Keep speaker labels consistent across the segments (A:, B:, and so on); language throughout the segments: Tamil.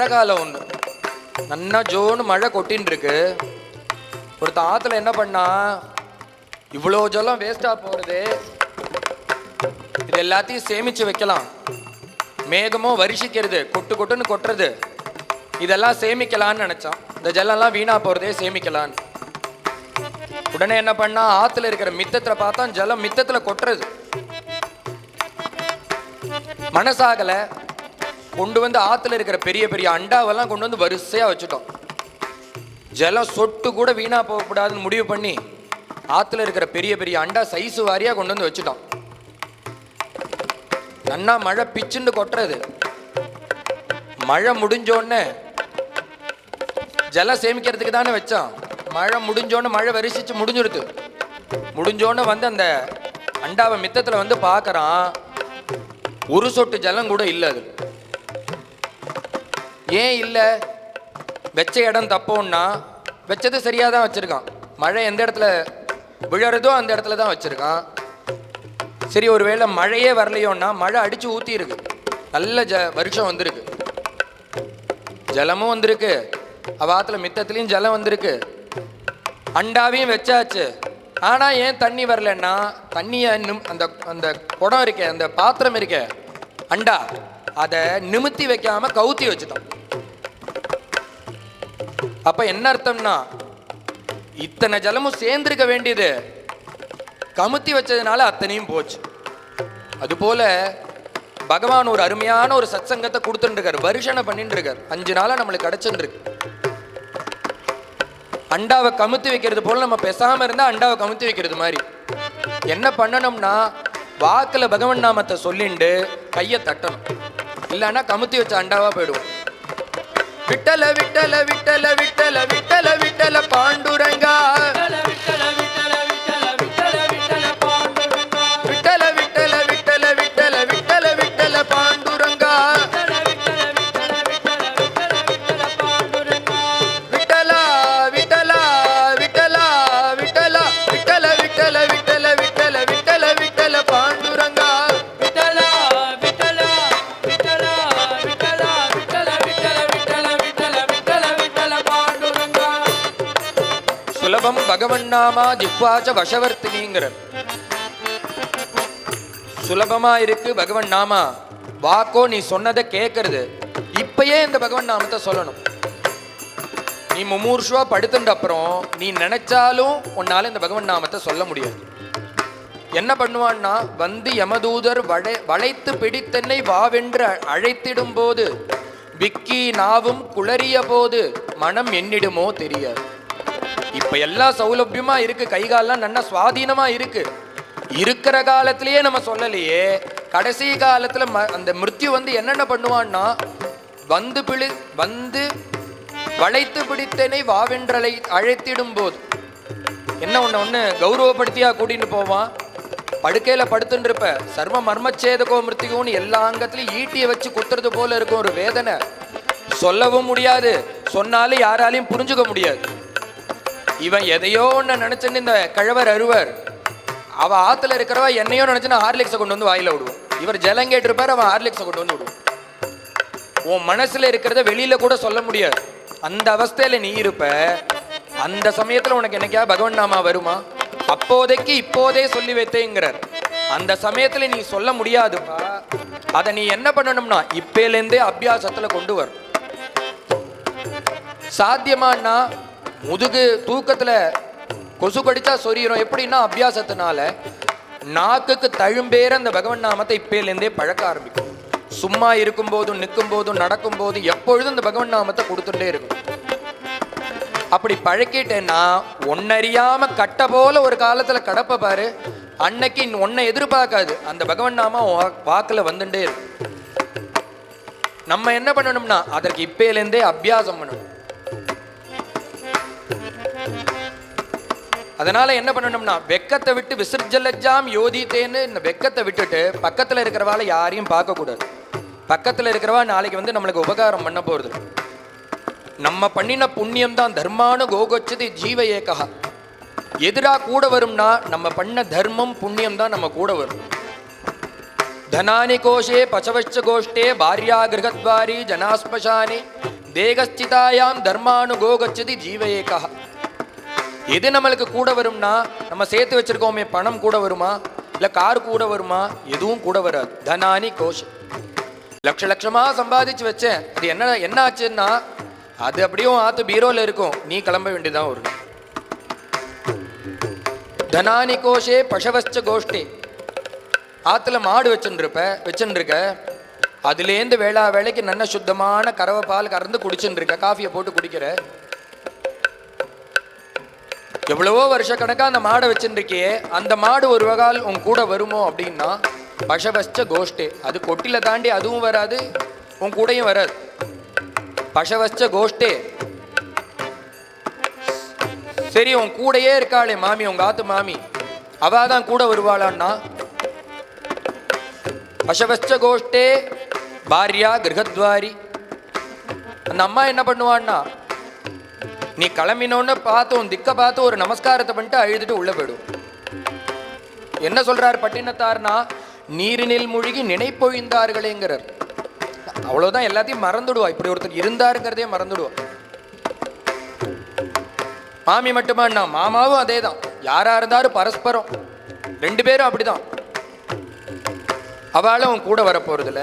A: மழைக்காலம் காலம் ஒன்று நன்னா ஜோன்னு மழை கொட்டின்னு இருக்கு ஒருத்தன் ஆத்துல என்ன பண்ணா இவ்வளோ ஜலம் வேஸ்டாக போறது இது எல்லாத்தையும் சேமிச்சு வைக்கலாம். மேகமும் வருஷிக்கிறது கொட்டு கொட்டுன்னு கொட்டுறது. இதெல்லாம் சேமிக்கலாம்னு நினைச்சான். இந்த ஜலம்லாம் வீணா போறதே சேமிக்கலான்னு உடனே என்ன பண்ணா ஆத்துல இருக்கிற மித்தத்துல பார்த்தா ஜலம் மித்தத்துல கொட்டுறது. மனசாகல. கொண்டு வந்து ஆத்துல இருக்கிற பெரிய பெரிய அண்டாவெல்லாம் கொண்டு வந்து வரிசையா வச்சுட்டோம். ஜலம் சொட்டு கூட வீணா போகக்கூடாதுன்னு முடிவு பண்ணி ஆத்துல இருக்கிற பெரிய பெரிய அண்டா சைஸு வாரியா கொண்டு வந்து வச்சுட்டோம். நன்னா மழை பிச்சுண்டு கொட்டுறது. மழை முடிஞ்சோடனே ஜலம் சேமிக்கிறதுக்கு தானே வச்சான் மழை முடிஞ்சோன்னு மழை வரிசிச்சு முடிஞ்சிருது. முடிஞ்சோன்னு வந்து அந்த அண்டாவை மித்தத்தில் வந்து பார்க்குறான் ஒரு சொட்டு ஜலம் கூட இல்லை அது. ஏன் இல்லை? வச்ச இடம் தப்போன்னா வச்சது சரியாக தான் வச்சுருக்கான். மழை எந்த இடத்துல விழறதோ அந்த இடத்துல தான் வச்சுருக்கான். சரி ஒருவேளை மழையே வரலையோன்னா மழை அடித்து ஊற்றிருக்கு நல்ல ஜ வருஷம் வந்திருக்கு. ஜலமும் வந்திருக்கு. அவாத்துல மித்தத்துலேயும் ஜலம் வந்திருக்கு. அண்டாவையும் வச்சாச்சு. ஆனால் ஏன் தண்ணி வரலன்னா தண்ணியை நிம் அந்த அந்த குடம் இருக்கே அந்த பாத்திரம் இருக்கே அண்டா அதை நிமித்தி வைக்காமல் கவுத்தி வச்சுட்டோம். அப்ப என்ன அர்த்தம்னா இத்தனை ஜலமும் சேர்ந்திருக்க வேண்டியது. கமுத்தி வச்சதுனால அத்தனையும் போச்சு. அதுபோல பகவான் ஒரு அருமையான ஒரு சத்சங்கத்தை சங்கத்தை இருக்காரு வருஷனை பண்ணிட்டு இருக்காரு அஞ்சு நாளா நம்மளுக்கு கிடைச்சுட்டு இருக்கு அண்டாவை கமுத்தி வைக்கிறது போல நம்ம பேசாம இருந்தா அண்டாவை கமுத்தி வைக்கிறது மாதிரி. என்ன பண்ணணும்னா வாக்குல பகவன் நாமத்தை சொல்லிண்டு கையை தட்டணும். இல்லைன்னா கமுத்தி வச்ச அண்டாவா போயிடுவோம். விட்டல விட்டல விட்டல விட்டல விட்டல விட்டல பாண்டுரங்கா. நாமா ஜிப்வாச்ச வசவர்த்தினிங்கிற. சுலபமா இருக்கு பகவன் நாமா. வாக்கோ நீ சொன்னதை கேட்கறது இப்பயே இந்த பகவன் நாமத்தை சொல்லணும். நீ மும்மூர்ஷுவா படுத்துட்ட அப்புறம் நீ நினைச்சாலும் உன்னால இந்த பகவன் நாமத்தை சொல்ல முடியாது. என்ன பண்ணுவான்னா வந்து யமதூதர் வளை வளைத்து பிடித்தென்னை வாவென்று அழைத்திடும் போது விக்கி நாவும் குளறிய போது மனம் என்னிடுமோ தெரியாது. இப்ப எல்லா சௌலபியமா இருக்கு. கைகாலெல்லாம் நல்லா சுவாதீனமா இருக்கு. இருக்கிற காலத்திலேயே நம்ம சொல்லலையே. கடைசி காலத்துல ம- அந்த மிருத்யு வந்து என்னென்ன பண்ணுவான்னா வந்து பிடி வந்து வளைத்து பிடித்தனை வாவென்றலை அழைத்திடும் போது என்ன ஒண்ணு ஒண்ணு கௌரவப்படுத்தியா கூட்டிட்டு போவான். படுக்கையில படுத்துட்டு இருப்ப. சர்வ மர்மச்சேதகோ மிருத்திகோன்னு எல்லா அங்கத்திலையும் ஈட்டியை வச்சு குத்துறது போல இருக்கும் ஒரு வேதனை. சொல்லவும் முடியாது. சொன்னாலும் யாராலையும் புரிஞ்சுக்க முடியாது. இவன் எதையோ ஒன்று நினைச்சுன்னு இந்த கழவர் அருவர். அவள் ஆற்றுல இருக்கிறவ என்னையோ நினைச்சுன்னு ஹார்லிக்ஸை கொண்டு வந்து வாயில விடுவோம் இவர் ஜலம் கேட்டிருப்பார் அவன் ஹார்லிக்ஸை கொண்டு வந்து விடுவோம் உன் மனசுல இருக்கிறத வெளியில கூட சொல்ல முடியாது. அந்த அவஸ்தையில நீ இருப்ப. அந்த சமயத்துல உனக்கு என்னைக்கா பகவன் நாமா வருமா? அப்போதைக்கு இப்போதே சொல்லி வைத்தேங்கிறார். அந்த சமயத்துல நீ சொல்ல முடியாதுப்பா. அதை நீ என்ன பண்ணணும்னா இப்பேலேருந்தே அபியாசத்தில் கொண்டு வரும். சாத்தியமானா முதுகு தூக்கத்துல கொசு கடிச்சா சொரியிடும் எப்படின்னா அபியாசத்தினால நாக்குக்கு தழும்பேற அந்த பகவன் நாமத்தை இப்பேலேருந்தே பழக்க ஆரம்பிக்கும். சும்மா இருக்கும் போதும் நிற்கும் போதும் நடக்கும் போதும் எப்பொழுதும் இந்த பகவன் நாமத்தை கொடுத்துட்டே இருக்கும். அப்படி பழக்கிட்டேன்னா ஒன்னறியாம கட்ட போல ஒரு காலத்துல கடப்ப பாரு அன்னைக்கு ஒன்னை எதிர்பார்க்காது. அந்த பகவன் நாம வா- வாக்குல வந்துட்டே இருக்கும். நம்ம என்ன பண்ணணும்னா அதற்கு இப்பையிலேருந்தே அபியாசம் பண்ணணும். அதனால என்ன பண்ணணும்னா வெக்கத்தை விட்டு விசர்ஜலஜாம் யோதித்தேன்னு இந்த வெக்கத்தை விட்டுட்டு பக்கத்தில் இருக்கிறவால யாரையும் பார்க்கக்கூடாது. பக்கத்தில் இருக்கிறவா நாளைக்கு வந்து நம்மளுக்கு உபகாரம் பண்ண போகிறது நம்ம பண்ணின புண்ணியம் தான் தர்மானு கோகோச்சது ஜீவ ஏகா எதிரா கூட வரும்னா நம்ம பண்ண தர்மம் புண்ணியம் தான் நம்ம கூட வரும். தனானி கோஷே பசவச்ச கோஷ்டே பாரியா கிரகத்வாரி ஜனாஸ்மசானி தேகஸ்திதாயாம் தர்மானு கோகச்சதி ஜீவ ஏகா எது நம்மளுக்கு கூட வரும்னா நம்ம சேர்த்து வச்சிருக்கோமே பணம் கூட வருமா? இல்ல கார் கூட வருமா? எதுவும் கூட வராது. தனானி கோஷ் லட்ச லட்சமா சம்பாதிச்சு வச்சேன். அது என்ன என்ன ஆச்சுன்னா அது அப்படியும் ஆத்து பீரோல இருக்கும். நீ கிளம்ப வேண்டியதான் ஒரு தனானி கோஷே பசவச்ச கோஷ்டி. ஆத்துல மாடு வச்சுருப்ப வச்சுருக்க அதுலேருந்து வேளா வேலைக்கு நல்ல சுத்தமான கறவை பால் கறந்து குடிச்சுட்டு இருக்க காஃபியை போட்டு குடிக்கிற. எவ்வளவோ வருஷ கணக்காக அந்த மாடை வச்சுருக்கியே அந்த மாடு ஒரு வகால் உன் கூட வருமோ அப்படின்னா பசவஸ்ச கோஷ்டே. அது கொட்டில தாண்டி அதுவும் வராது உன் கூடயும் வராது. பசவஸ்ச கோஷ்டே. சரி உன் கூடயே இருக்காளே மாமி உங்க ஆத்து மாமி. அவ தான் கூட வருவாளான்னா? பசவஸ்ச கோஷ்டே பாரியா கிரகத்வாரி. அந்த அம்மா என்ன பண்ணுவான்னா நீ கிளம்பினோன்னு பார்த்து உன் திக்க பார்த்து ஒரு நமஸ்காரத்தை பண்ணிட்டு அழுதுட்டு உள்ள போயிடும் என்ன சொல்றார் பட்டினத்தார்னா நீரினில் மூழ்கி நினைப்பொழிந்தார்களேங்கிறார். அவ்வளவுதான் எல்லாத்தையும் மறந்துடுவா. இப்படி ஒருத்தர் இருந்தாருங்கிறதே மறந்துடுவா. மாமி மட்டுமாண்ணா மாமாவும் அதே தான் யாரா இருந்தாலும் பரஸ்பரம். ரெண்டு பேரும் அப்படிதான். அவளும் அவன் கூட வரப்போறதில்ல.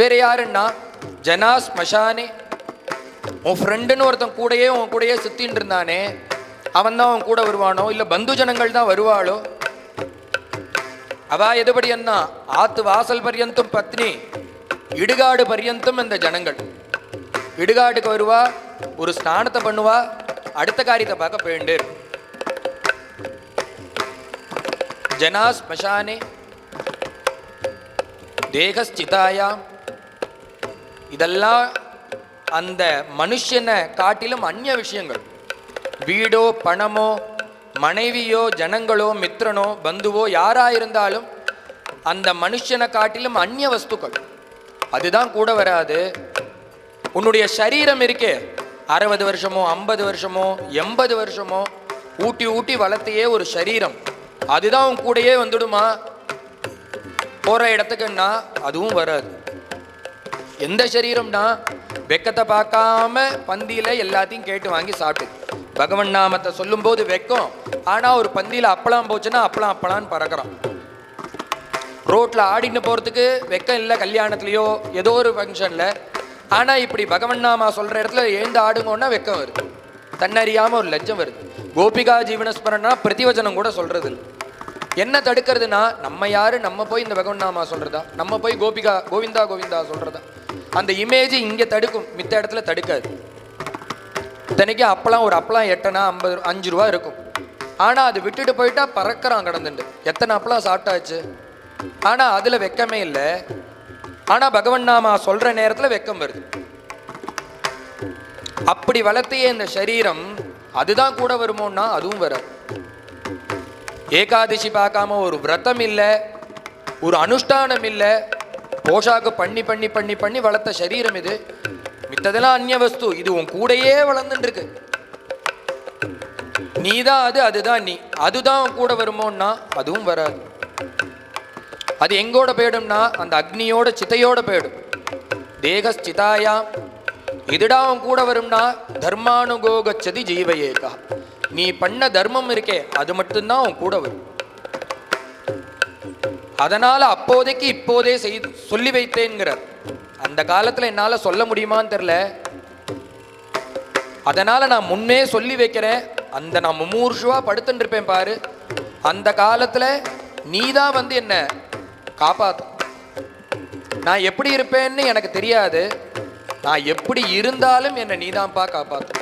A: வேற யாருன்னா ஜனா ஸ்மசானே உன் ஃப்ரெண்டுன்னு ஒருத்தன் கூடயே உன் கூடயே சுத்தின்னு இருந்தானே அவன் தான் உன் கூட வருவானோ இல்லை பந்து ஜனங்கள் தான் வருவாளோ? அவா எதுபடி என்ன ஆத்து வாசல் பர்யந்தும் பத்னி இடுகாடு பர்யந்தும் இந்த ஜனங்கள். இடுகாட்டுக்கு வருவா ஒரு ஸ்நானத்தை பண்ணுவா அடுத்த காரியத்தை பார்க்க போயிண்டு. ஜனா ஸ்மசானே தேகஸ்சிதாயாம் இதெல்லாம் அந்த மனுஷனை காட்டிலும் அந்நிய விஷயங்கள். வீடோ பணமோ மனைவியோ ஜனங்களோ மித்திரனோ பந்துவோ யாராக இருந்தாலும் அந்த மனுஷனை காட்டிலும் அந்நிய வஸ்துக்கள். அதுதான் கூட வராது. உன்னுடைய சரீரம் இருக்கே. அறுபது வருஷமோ ஐம்பது வருஷமோ எண்பது வருஷமோ ஊட்டி ஊட்டி வளர்த்தையே ஒரு சரீரம். அதுதான் உன் கூடயே வந்துடுமா? போகிற இடத்துக்குன்னா அதுவும் வராது. எந்த சரீரம்னா வெக்கத்தை பார்க்காம பந்தியில எல்லாத்தையும் கேட்டு வாங்கி சாப்பிட்டு பகவன் நாமத்தை சொல்லும்போது வெக்கம். ஆனா ஒரு பந்தியில அப்பளம் போச்சுன்னா அப்பளம் அப்பளான்னு பறக்கிறோம் ரோட்ல ஆடின்னு போறதுக்கு வெக்கம் இல்லை கல்யாணத்துலயோ ஏதோ ஒரு ஃபங்க்ஷன்ல ஆனா இப்படி பகவன் நாமா சொல்ற இடத்துல எழுந்து ஆடுங்கன்னா வெக்கம் வருது. தன்னறியாம ஒரு லட்சம் வருது. கோபிகா ஜீவனஸ்மரன்னா பிரதிவச்சனம் கூட சொல்றது என்ன தடுக்கிறதுனா நம்ம யாரு? நம்ம போய் இந்த பகவன் நாமா சொல்றதா? நம்ம போய் கோபிகா கோவிந்தா கோவிந்தா சொல்றதா? அந்த இமேஜ் இங்க தடுக்கும். மித்த இடத்துல தடுக்காது. இத்தனைக்கு அப்பளம் ஒரு அப்பளம் எட்டனா ஐம்பது அஞ்சு ரூபா இருக்கும். ஆனா அது விட்டுட்டு போயிட்டா பறக்கிறான் கடந்துட்டு எத்தனை அப்பளம் சாப்பிட்டாச்சு? ஆனா அதுல வெக்கமே இல்லை. ஆனா பகவன் நாமா சொல்ற நேரத்துல வெக்கம் வருது. அப்படி வளர்த்திய இந்த சரீரம் அதுதான் கூட வருமோன்னா அதுவும் வராது. ஏகாதசி பார்க்காம ஒரு விரதம் இல்லை ஒரு அனுஷ்டானம் இல்லை போஷாக்கு பண்ணி பண்ணி பண்ணி பண்ணி வளர்த்த சரீரம் இது. மித்ததெல்லாம் அந்நிய வஸ்து. இது உன் கூடயே வளர்ந்துட்டு நீ நீதான் அது அதுதான் நீ. அதுதான் உன் கூட வருமோன்னா அதுவும் வராது. அது எங்கோட போயிடும்னா அந்த அக்னியோட சித்தையோட போயிடும். தேகஸ்சிதாயா. இதுடா உன் கூட வரும்னா தர்மானுகோகச்சதி ஏகா நீ பண்ண தர்மம் இருக்கே அது மட்டும்தான் உன் கூட வரும். அதனால் அப்போதைக்கு இப்போதே செய் சொல்லி வைத்தேங்கிறார் அந்த காலத்தில் என்னால் சொல்ல முடியுமான்னு தெரில அதனால் நான் முன்னே சொல்லி வைக்கிறேன். அந்த நான் மும்மூர்ஷுவாக படுத்துட்டு இருப்பேன் பாரு. அந்த காலத்துல நீதான் வந்து என்னை காப்பாற்று நான் எப்படி இருப்பேன்னு எனக்கு தெரியாது. நான் எப்படி இருந்தாலும் என்னை நீதான்ப்பா காப்பாற்று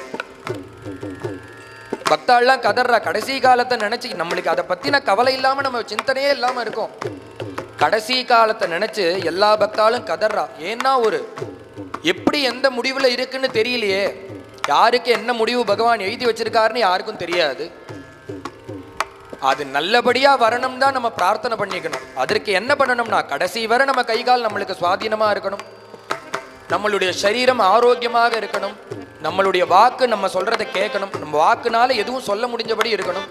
A: பக்தாள்லாம் கதறா. கடைசி காலத்தை நினச்சி நம்மளுக்கு அதை பற்றின கவலை இல்லாமல் நம்ம சிந்தனையே இல்லாமல் இருக்கோம். கடைசி காலத்தை நினைச்சு எல்லா பக்தாலும் கதறா. ஏன்னா ஒரு எப்படி எந்த முடிவில் இருக்குன்னு தெரியலையே. யாருக்கு என்ன முடிவு பகவான் எழுதி வச்சிருக்காருன்னு யாருக்கும் தெரியாது. அது நல்லபடியாக வரணும் தான் நம்ம பிரார்த்தனை பண்ணிக்கணும். அதற்கு என்ன பண்ணணும்னா கடைசி வரை நம்ம கை கால் நம்மளுக்கு சுவாதீனமாக இருக்கணும். நம்மளுடைய சரீரம் ஆரோக்கியமாக இருக்கணும். நம்மளுடைய வாக்கு நம்ம சொல்றதை கேட்கணும். நம்ம வாக்குனால எதுவும் சொல்ல முடிஞ்சபடி இருக்கணும்.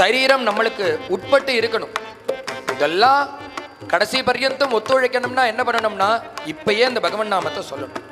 A: சரீரம் நம்மளுக்கு உட்பட்டு இருக்கணும். இதெல்லாம் கடைசி பர்யந்தம் ஒத்துழைக்கணும்னா என்ன பண்ணணும்னா இப்பயே இந்த பகவன் நாமத்தை சொல்லணும்.